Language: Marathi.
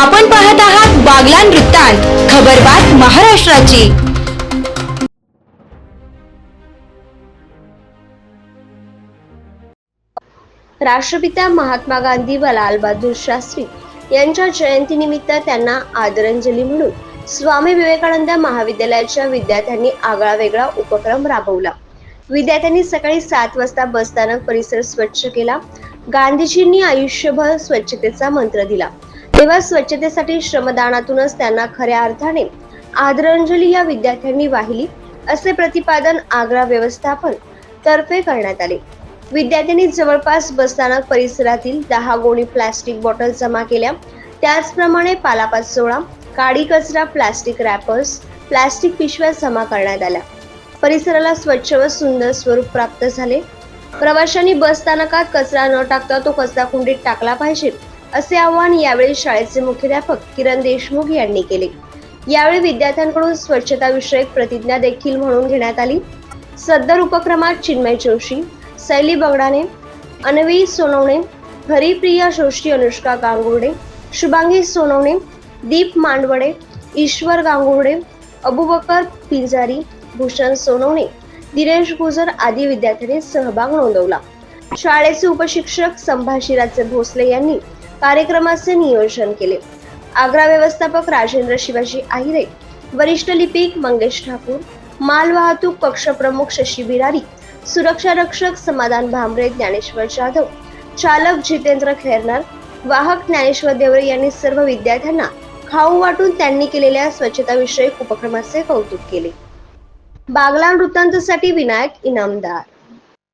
आपण पाहत आहात बागलान वृत्तांत खबरबात महाराष्ट्राची. राष्ट्रपिता महात्मा गांधी व लालबहादूर शास्त्री यांच्या जयंतीनिमित्त त्यांना आदरांजली म्हणून स्वामी विवेकानंद महाविद्यालयाच्या विद्यार्थ्यांनी आगळा वेगळा उपक्रम राबवला. विद्यार्थ्यांनी सकाळी सात वाजता बसस्थानक परिसर स्वच्छ केला. गांधीजींनी आयुष्यभर स्वच्छतेचा मंत्र दिला. तेव्हा स्वच्छतेसाठी श्रमदानातूनच त्यांना खऱ्या अर्थाने आदरांजली या विद्यार्थ्यांनी वाहिली असे प्रतिपादन आग्रा व्यवस्थापन तर्फे करण्यात आले. विद्यार्थ्यांनी जवळपास बसस्थानक परिसरातील दहा गोणी प्लास्टिक बॉटल जमा केल्या. त्याचप्रमाणे पालापाचोळा काडी कचरा प्लास्टिक रॅपर्स प्लास्टिक पिशव्या जमा करण्यात आल्या. परिसराला स्वच्छ व सुंदर स्वरूप प्राप्त झाले. प्रवाशांनी बसस्थानकात कचरा न टाकता तो कचरा कुंडीत टाकला पाहिजे. असे आवाहन यावेळी शाळेचे मुख्याध्यापक किरण देशमुख यांनी केले. यावेळी विद्यार्थ्यांकडून स्वच्छता विषयक प्रतिज्ञा देखील म्हणून घेण्यात आली. सदर उपक्रमात चिन्मय जोशी सैली बगडाने अनवी सोनवणे हरिप्रिया जोशी अनुष्का गांगुर्डे शुभांगी सोनवणे दीप मांडवडे ईश्वर गांगुर्डे अबुबकर पिंजारी भूषण सोनवणे दिनेश गुजर आदी विद्यार्थ्यांनी सहभाग नोंदवला. शाळेचे उपशिक्षक संभाषीराजे भोसले यांनी कार्यक्रमाचे नियोजन केले. आग्रा व्यवस्थापक राजेंद्र शिवाजी आहिरे वरिष्ठ लिपिक मंगेश ठाकूर माल वाहतूक कक्ष प्रमुख शशी बिरारी सुरक्षा रक्षक समाधान भांबरे ज्ञानेश्वर जाधव चालक जितेंद्र खैरनार वाहक ज्ञानेश्वर देवरे यांनी सर्व विद्यार्थ्यांना खाऊ वाटून त्यांनी केलेल्या स्वच्छता विषयक उपक्रमाचे कौतुक केले. बागला वृत्तांतसाठी विनायक इनामदार.